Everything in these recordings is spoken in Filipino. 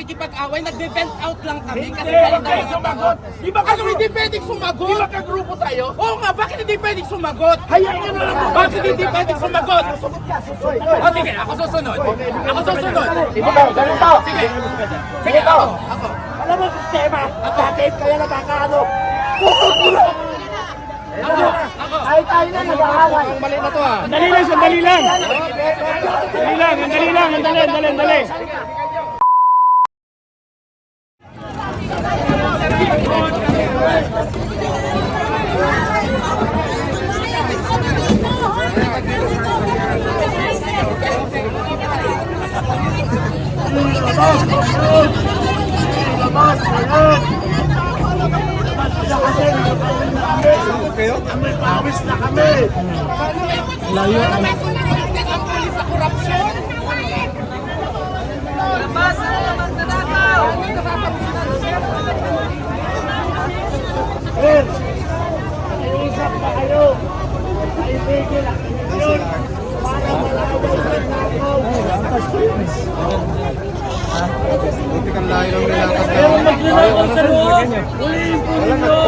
pakikipag-away, nagbe-vent out lang kami kasi Hindi, huwag kayo na sumagot. Di ba Ano hindi pwedeng Di sumagot? ba kagrupo tayo? Oo nga, bakit hindi pwedeng sumagot? Hayaan nyo na lang. Bakit hindi pwedeng sumagot? O sige, ako susunod. Ako susunod. Ito, ganito. Sige. Sige, ako. Ako. Alam mo sistema, bakit kaya nakakaano? Ako. Ako. Ay tayo na nag-aaway. Ang mali na to ah. Dali lang, sandali lang. Dali lang, dali lang, dali, dali, dali. Layo. Ano kulitin ang pulis sa korupsyon? Sir, nag-iisap na kayo. Kaibigan ang yun. Para malaway ng nakaw. Pero magnanakaw sa loob. Huliin po ninyo.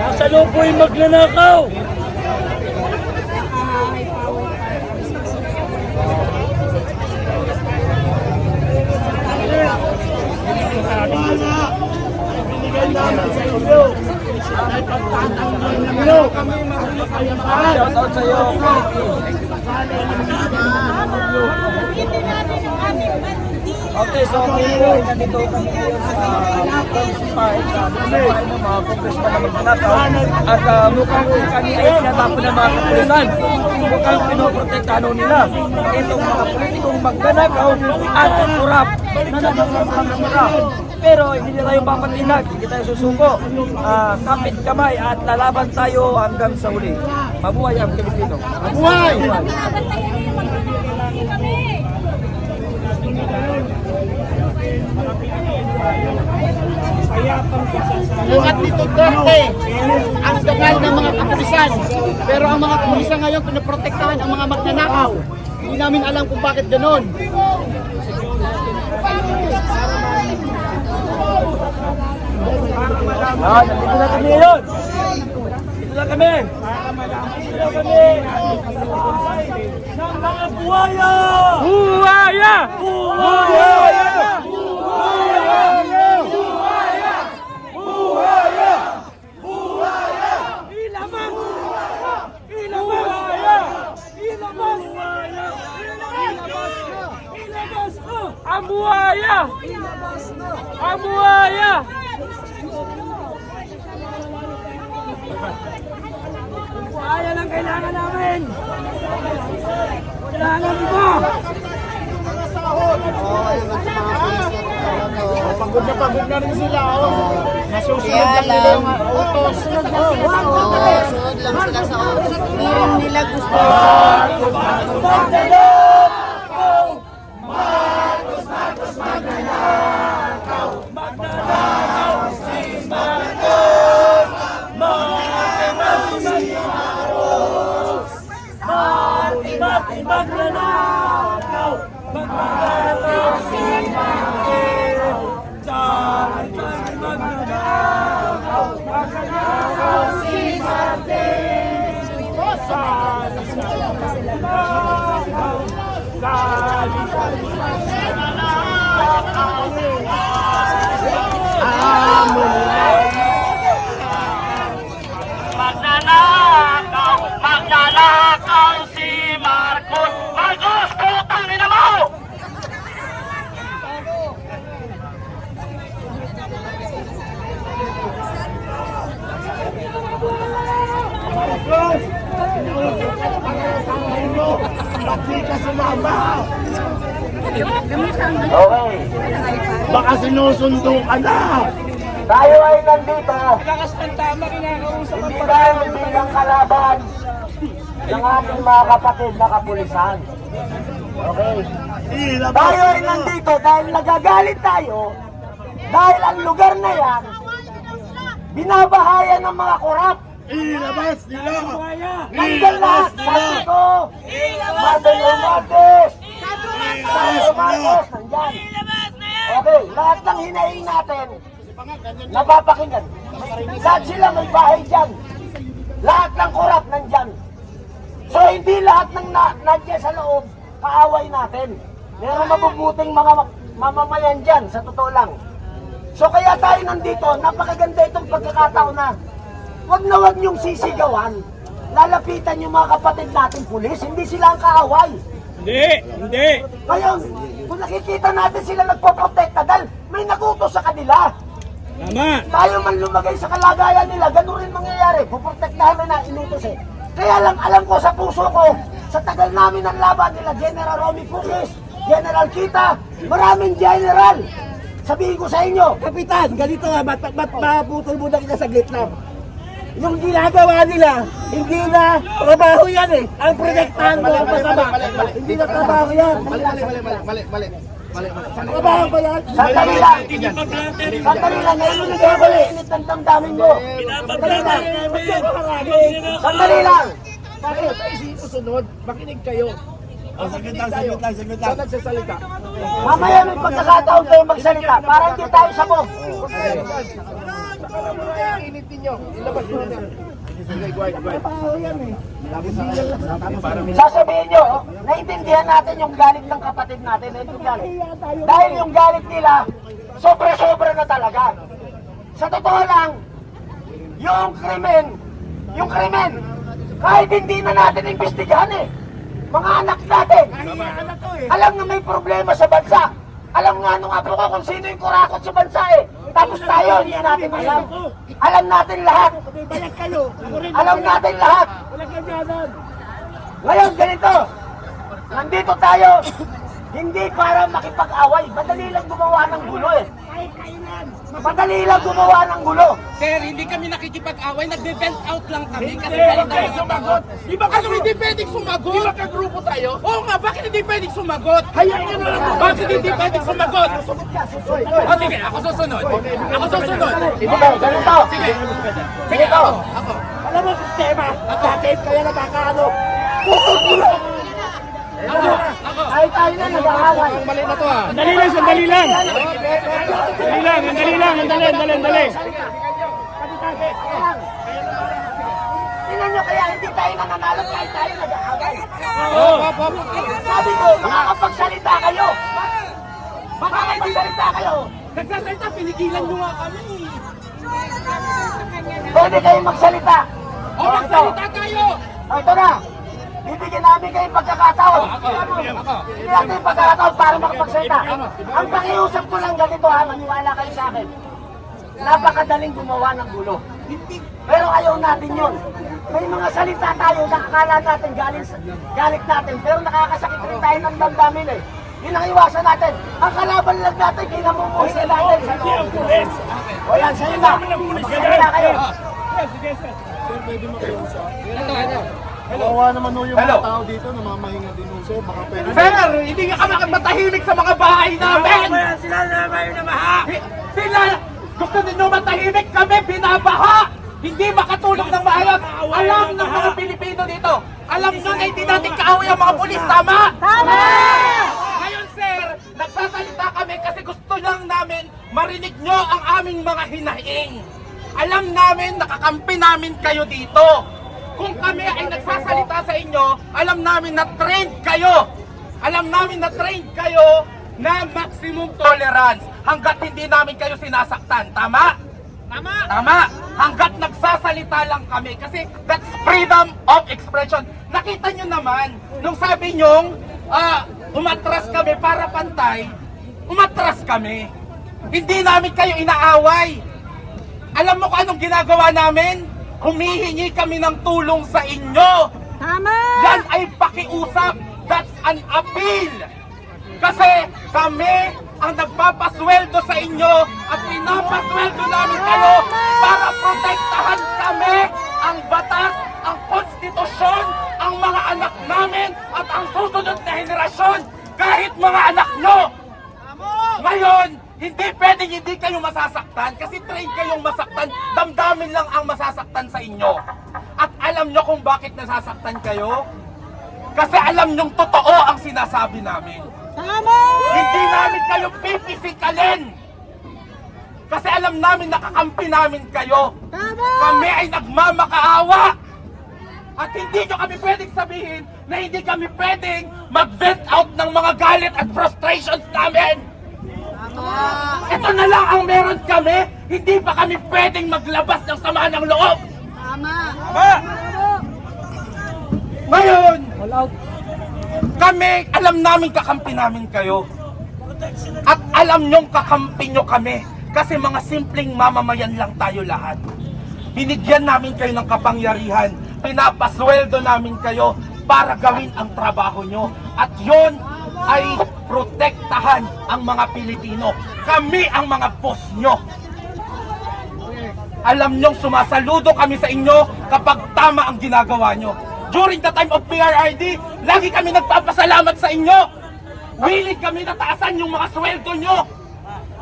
Nasa loob po yung magnanakaw. Wala. Binigay namin sa ninyo. Shout out sa iyo. Okay, so ngayon, nandito kami ngayon sa Congress Park, sa bahay ng mga congressman na magnanakaw. At uh, mukhang kami ay tinatapon ng mga kapulisan. Mukhang pinoprotektahan nila. Itong mga politikong magnanakaw at kurap na nagmamahal Pero hindi na tayo papatinag, hindi tayo susuko. Ah, kapit kamay at lalaban tayo hanggang sa huli. Mabuhay ang Pilipino. Mabuhay! Buhat ni Duterte ang dangal ng mga kapulisan. Pero ang mga kapulisan ngayon pinoprotektahan ang mga magnanakaw. Hindi namin alam kung bakit ganon. Ah, nandito na kami ngayon. Dito na kami. Dito na kami. Mga buhaya! Buhaya! Buhaya! Ilabas! Ilabas! Ilabas! Ilabas! Ilabas! Ang buhaya! Ang buhaya! Buhaya lang kailangan namin! Kailangan mo! Pagod na pagod na rin sila. Oh. Nasusunod lang nila yung utos. Sunod lang sila sa utos. Hindi rin nila gusto. Mati magnanakaw! Magnanakaw si Martin! Diyan kami magnanakaw! Magnanakaw si Martin! Sali sa magnanakaw! Sali sa Magnanakaw! Magnanakaw si Marcos! Marcos! Putang ina mo! Pati ka sumama. Okay. Baka sinusundo ka na. Tayo ay nandito. Lakas ng tama, kinakausap ang Hindi tayo bilang kalaban ng ating mga kapatid na kapulisan. Okay. Tayo ay nandito dahil nagagalit tayo dahil ang lugar na yan binabahayan ng mga korap. Ilabas nila! Nandyan lahat! Sabi ko! Madalo Martes! yan. Okay, lahat ng hinaing natin, napapakinggan. Lahat sila may bahay dyan. Lahat ng korap nandyan. So hindi lahat ng na, nandiyan sa loob, kaaway natin. Meron mabubuting mga ma- mamamayan dyan, sa totoo lang. So kaya tayo nandito, napakaganda itong pagkakataon na wag na wag niyong sisigawan. Lalapitan yung mga kapatid natin pulis, hindi sila ang kaaway. Hindi, hindi. Ngayon, kung nakikita natin sila nagpoprotekta dahil may nagutos sa kanila. Tama. Tayo man lumagay sa kalagayan nila, ganun rin mangyayari. Puprotektahan na na inutos eh. Kaya lang alam ko sa puso ko, sa tagal namin ng laban nila, General Romy Pukis, General Kita, maraming general. Sabihin ko sa inyo, Kapitan, ganito nga, mat, mat, maputol muna kita saglit lang. Yung ginagawa nila, hindi na trabaho yan eh. Ang protektahan mo ang masama. Hindi na trabaho yan. Mali, mali, mali, mali, mali, mali. Mali, mali. Trabaho ba yan? sandali lang. Sandali lang, hindi ako init ng damdamin mo. Sandali lang. Sandali lang. Bakit? Ay, susunod. Makinig kayo. Saglit lang, saglit lang, saglit lang. Sa nagsasalita. Mamaya may pagkakataon kayo magsalita para hindi tayo sabog. Init ninyo. Ilabas nyo na. Sasabihin nyo, naintindihan natin yung galit ng kapatid natin. Galit. Dahil yung galit nila, sobra-sobra na talaga. Sa totoo lang, yung krimen, yung krimen, kahit hindi na natin imbestigahan eh. Mga anak natin, alam na may problema sa bansa. Alam nga nung apo ko kung sino yung kurakot sa bansa eh. Tapos tayo, hindi natin alam. Alam natin lahat. Alam natin lahat. Ngayon, ganito. Nandito tayo, hindi para makipag-away. Madali lang gumawa ng gulo eh. Madali lang gumawa ng gulo. Sir, hindi kami nakikipag-away, nagbe-vent out lang kami kasi galit kami sumagot. Di ba ano hindi pwedeng sumagot? Di ba kagrupo tayo? Oo nga, bakit hindi pwedeng sumagot? Hayaan nyo na lang. Bakit hindi pwedeng sumagot? O sige, ako susunod. Ako susunod. Okay, ganito. Sige. Sige to. Ako. Alam mo, sistema. Bakit kaya nakakaano? Ako. Ako. Ay tayo na nag-aaway. Mali na to ah. Dali lang, sandali lang. Dali lang, dali lang, dali, dali, dali. Tingnan nyo kaya hindi tayo nananalo kahit tayo nag-aaway. Oo. Sabi ko, makakapagsalita kayo. Makakapagsalita kayo. Nagsasalita, pinigilan nyo nga kami. Pwede kayong magsalita. O magsalita tayo. O, ito na. Bibigyan namin kayong pagkakataon. Bibigyan natin yung pagkakataon para makapagsalita. Ang pakiusap ko lang ganito ha, maniwala kayo sa akin. Napakadaling gumawa ng gulo. Pero ayaw natin yun. May mga salita tayo na akala natin galing, sa- galit natin, pero nakakasakit rin tayo ng damdamin eh. Yun ang iwasan natin. Ang kalaban lang natin, kinamumuhay natin sa loob. O yan, sa'yo na. Magsalita kayo. Ito, ito. Kawawa naman ho yung Hello. mga tao dito na mamahinga din ho sir. Baka pwede. Sir, hindi nga kami matahimik sa mga bahay namin. Sila na kayo na maha. Hi- Sila, gusto ninyo matahimik kami, binabaha! Hindi makatulog ng maayos! Alam ng mga Pilipino dito! Alam nyo na hindi natin kaaway ang mga pulis, tama? Tama! Ngayon, sir, nagsasalita kami kasi gusto lang namin marinig nyo ang aming mga hinaing. Alam namin, nakakampi namin kayo dito. Kung kami ay nagsasalita sa inyo, alam namin na trained kayo. Alam namin na trained kayo na maximum tolerance hanggat hindi namin kayo sinasaktan. Tama? Tama. Tama. Hanggat nagsasalita lang kami kasi that's freedom of expression. Nakita nyo naman, nung sabi nyong ah, umatras kami para pantay, umatras kami. Hindi namin kayo inaaway. Alam mo kung anong ginagawa namin? Humihingi kami ng tulong sa inyo. Tama! Yan ay pakiusap. That's an appeal. Kasi kami ang nagpapasweldo sa inyo at pinapasweldo namin kayo para protektahan kami ang batas, ang konstitusyon, ang mga anak namin at ang susunod na henerasyon kahit mga anak nyo. Ngayon, hindi pwedeng hindi kayo masasaktan kasi train kayong masaktan, damdamin lang ang masasaktan sa inyo. At alam nyo kung bakit nasasaktan kayo? Kasi alam nyong totoo ang sinasabi namin. Tama! Hindi namin kayo pipisikalin. Kasi alam namin nakakampi namin kayo. Tama! Kami ay nagmamakaawa. At hindi nyo kami pwedeng sabihin na hindi kami pwedeng mag-vent out ng mga galit at frustrations namin. Ito na lang ang meron kami. Hindi pa kami pwedeng maglabas ng sama ng loob. Tama! Ngayon, kami, alam namin kakampi namin kayo. At alam nyong kakampi nyo kami. Kasi mga simpleng mamamayan lang tayo lahat. Binigyan namin kayo ng kapangyarihan. Pinapasweldo namin kayo para gawin ang trabaho nyo. At yon ay protektahan ang mga Pilipino. Kami ang mga boss nyo. Alam nyong sumasaludo kami sa inyo kapag tama ang ginagawa nyo. During the time of PRRD, lagi kami nagpapasalamat sa inyo. Willing kami na taasan yung mga sweldo nyo.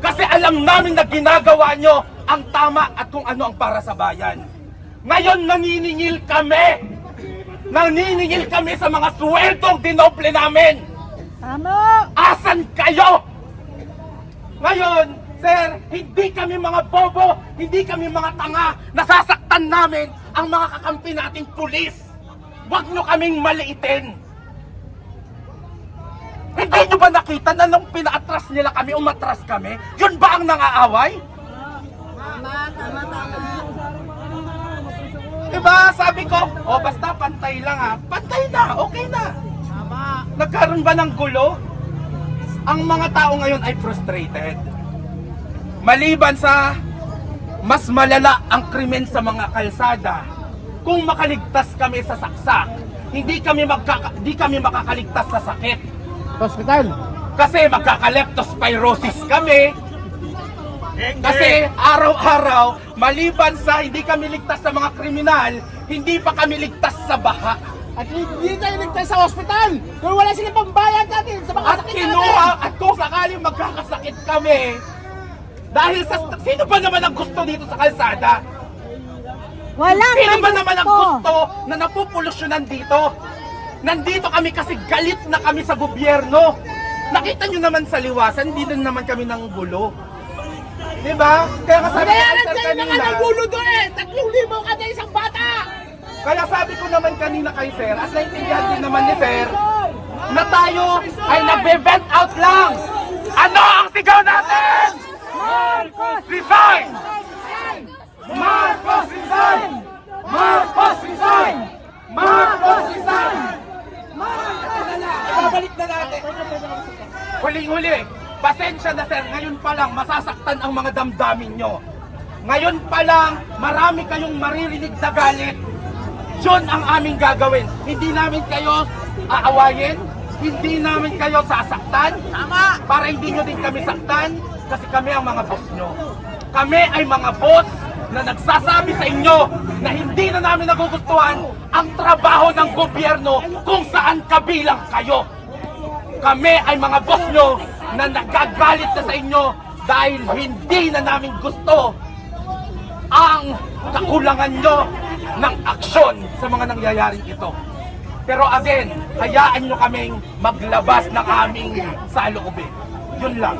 Kasi alam namin na ginagawa nyo ang tama at kung ano ang para sa bayan. Ngayon naniningil kami. Naniningil kami sa mga sweldong dinoble namin. Tama! Asan kayo? Ngayon, sir, hindi kami mga bobo, hindi kami mga tanga, nasasaktan namin ang mga kakampi nating pulis. Huwag nyo kaming maliitin. Hindi nyo ba nakita na nung pinaatras nila kami, umatras kami? Yun ba ang nangaaway? Tama! Tama! Tama! Diba? Sabi ko, oh basta pantay lang ha. Pantay na, okay na. Nagkaroon ba ng gulo? Ang mga tao ngayon ay frustrated. Maliban sa mas malala ang krimen sa mga kalsada, kung makaligtas kami sa saksak, hindi kami magkaka, hindi kami makakaligtas sa sakit. Hospital! Kasi magkaka-leptospirosis kami. Kasi araw-araw, maliban sa hindi kami ligtas sa mga kriminal, hindi pa kami ligtas sa baha. At hindi tayo ligtas sa hospital! Kung wala silang pambayad natin sa mga At kinuha, at kung sakaling magkakasakit kami, dahil sa, sino ba naman ang gusto dito sa kalsada? Walang Sino ba naman ang gusto. na napupulusyonan dito? Nandito kami kasi galit na kami sa gobyerno. Nakita nyo naman sa liwasan, hindi din naman kami ng gulo. Diba? Kaya nga sabi ko kay sir kanina, doon eh! Tatlong libo kada isang bata! Kaya sabi ko naman kanina kay sir, at naintindihan din naman ni sir, na tayo ay nagbe-vent out lang. Ano ang sigaw natin? Marcos resign! Marcos resign! Marcos resign! Marcos resign! Babalik na natin. Huling-huli, pasensya na sir, ngayon pa lang masasaktan ang mga damdamin nyo. Ngayon pa lang, marami kayong maririnig na galit. Yun ang aming gagawin. Hindi namin kayo aawayin, hindi namin kayo sasaktan. Tama! Para hindi nyo din kami saktan, kasi kami ang mga boss nyo. Kami ay mga boss na nagsasabi sa inyo na hindi na namin nagugustuhan ang trabaho ng gobyerno kung saan kabilang kayo. Kami ay mga boss nyo na nagagalit na sa inyo dahil hindi na namin gusto ang kakulangan nyo ng aksyon sa mga nangyayaring ito. Pero again, hayaan nyo kaming maglabas ng aming saloobin. Yun lang.